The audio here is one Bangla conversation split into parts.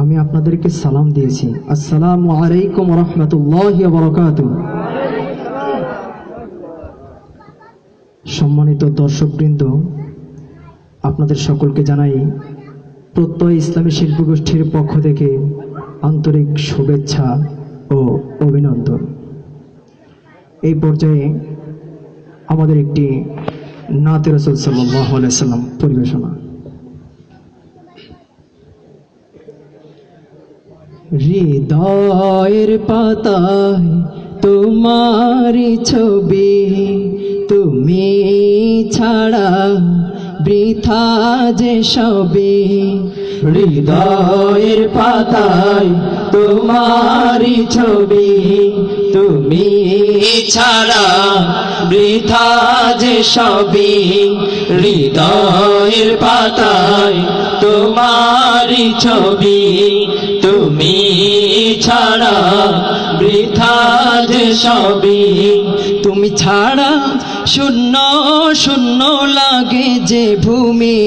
আমি আপনাদেরকে সালাম দিয়েছি। আসসালামু আলাইকুম রহমতুল্লাহ বরকাত সম্মানিত দর্শকবৃন্দ, আপনাদের সকলকে জানাই প্রত্যয় ইসলামী শিল্পী গোষ্ঠীর পক্ষ থেকে আন্তরিক শুভেচ্ছা ও অভিনন্দন। এই পর্যায়ে আমাদের একটি নাতে রসুল সাল্লাম পরিবেশনা। হৃদয়ের পাতায় তোমারি ছবি, তুমি ছাড়া বৃথা যে সবে হৃদয়ের পাতায় তোমারি ছবি, তুমি ছাড়া বৃথা যে সবই। হৃদয়ের পাতায় তোমারি ছবি তুমি ছাড়া বৃথা সবই। তুমি ছাড়া শূন্য শূন্য লাগে যে ভূমি।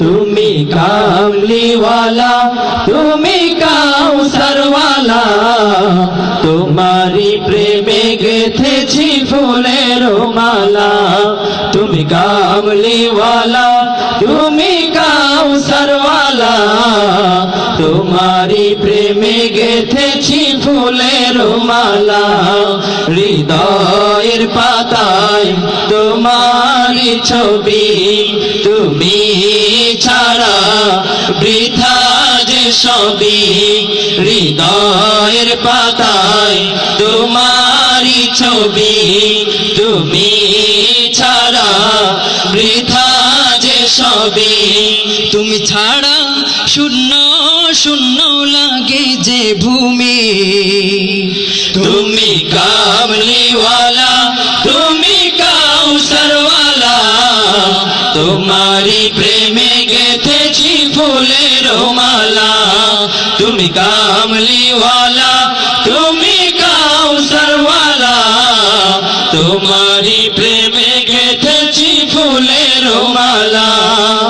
তুমি কামলিওয়ালা তুমি কাউসারওয়ালা তোমারি প্রেমে গেথেছি ফুলের মালা। তুমি কামলিওয়ালা তুমি তোমারি প্রেমে গেথেছি ফুলের মালা, হৃদয়ের পাতায় তোমারি ছবি। তুমি ছাড়া বৃথা যে সবই, হৃদয়ের পাতায় তোমারি ছবি। তুমি যে সবই তুমি ছাড়া শূন্য শূন্য লাগে যে ভূমি। তুমি কামলিওয়ালা তুমি কাউসারওয়ালা। তোমারি প্রেমে গেথেছি ফুলের মালা। তুমি কামলিওয়ালা তুমি কাউসারওয়ালা। তোমারি প্রেমে গেথেছি ফুলের মালা।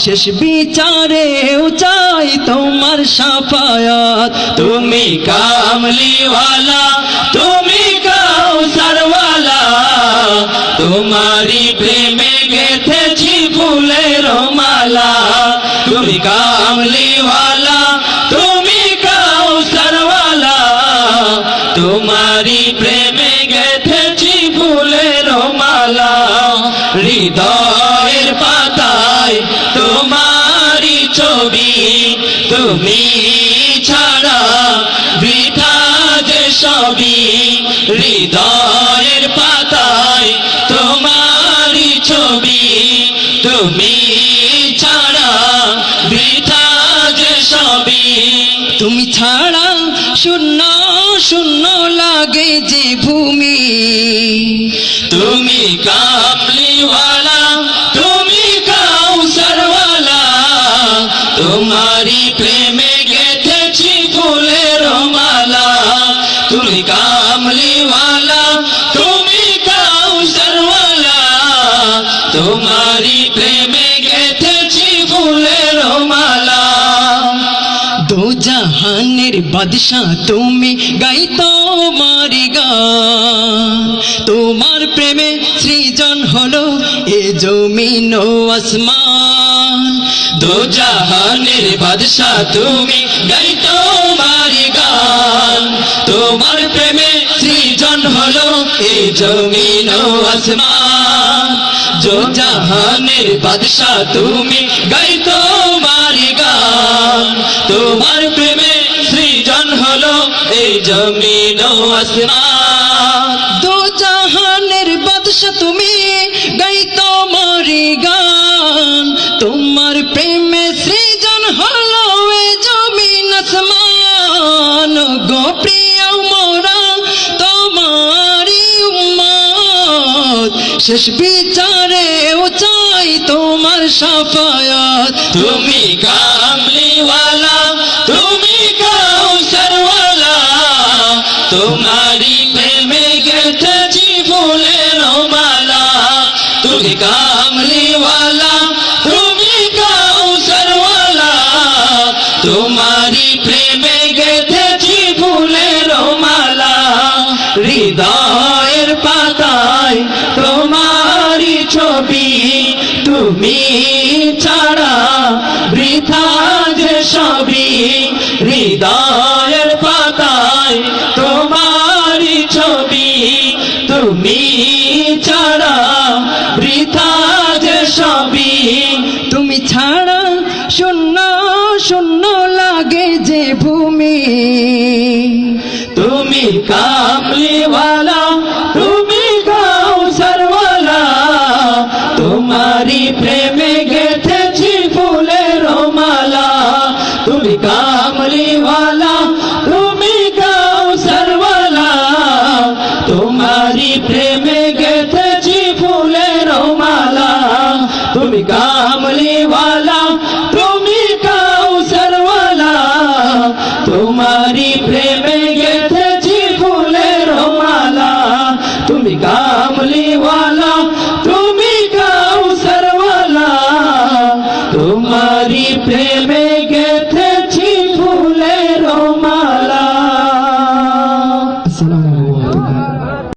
শেষ বিচারেও চাই তোমার সাফায়াত। তুমি কামলিওয়ালা, তুমি কাউসারওয়ালা। তোমারি প্রেমে গেথেছি ফুলের মালা। তুমি কামলিওয়ালা, তুমি কাউসারওয়ালা। তোমারি প্রেমে গেথেছি ফুলের মালা। পাতায় তোমারি ছবি তুমি ছাড়া বৃথা যে সবই হৃদয়ের পাতায় তোমারি ছবি তুমি ছাড়া বৃথা যে সবই তুমি ছাড়া শূন্য শূন্য লাগে যে ভূমি। তুমি কামলিওয়ালা তোমারি প্রেমে গেথেছি ফুলের মালা। দো জাহানের বাদশাহ তুমি গাই তোমার তোমার প্রেমে সৃজন হলো এ জমিন আসমান। দো জাহানের বাদশাহ তুমি গাই তোমার তোমার প্রেমে সৃজন হলো এই জমিন আসমান। জো জাহানের বাদশা তুমি গাই তোমারি গান। তোমার প্রেমে সৃজন হলো এই জমিন ও আসমান। দো জাহানের বাদশা তুমি গাই তোমারি গান। তোমার প্রেমে সৃজন হলো এ জমিন আসমান। গো প্রিয় মোরা তোমারি উম্মত। শেষ বিচারে চাই তোমার সাফায়াত। তুমি কামলিওয়ালা তুমি কাউসারওয়ালা তোমারি প্রেমে গেথেছি ফুলের মালা। তুমি কামলিওয়ালা তুমি কাউসারওয়ালা তোমারি প্রেমে গেথেছি ফুলের মালা। হৃদয়ের পাতায় ছবি তুমি ছাড়া বৃথা যে সবই হৃদয়ের পাতায় তোমারি ছবি তুমি ছাড়া বৃথা যে সবই তুমি ছাড়া শূন্য শূন্য লাগে যে ভূমি। তুমি কামলিওয়ালা প্রেমে গেথেছি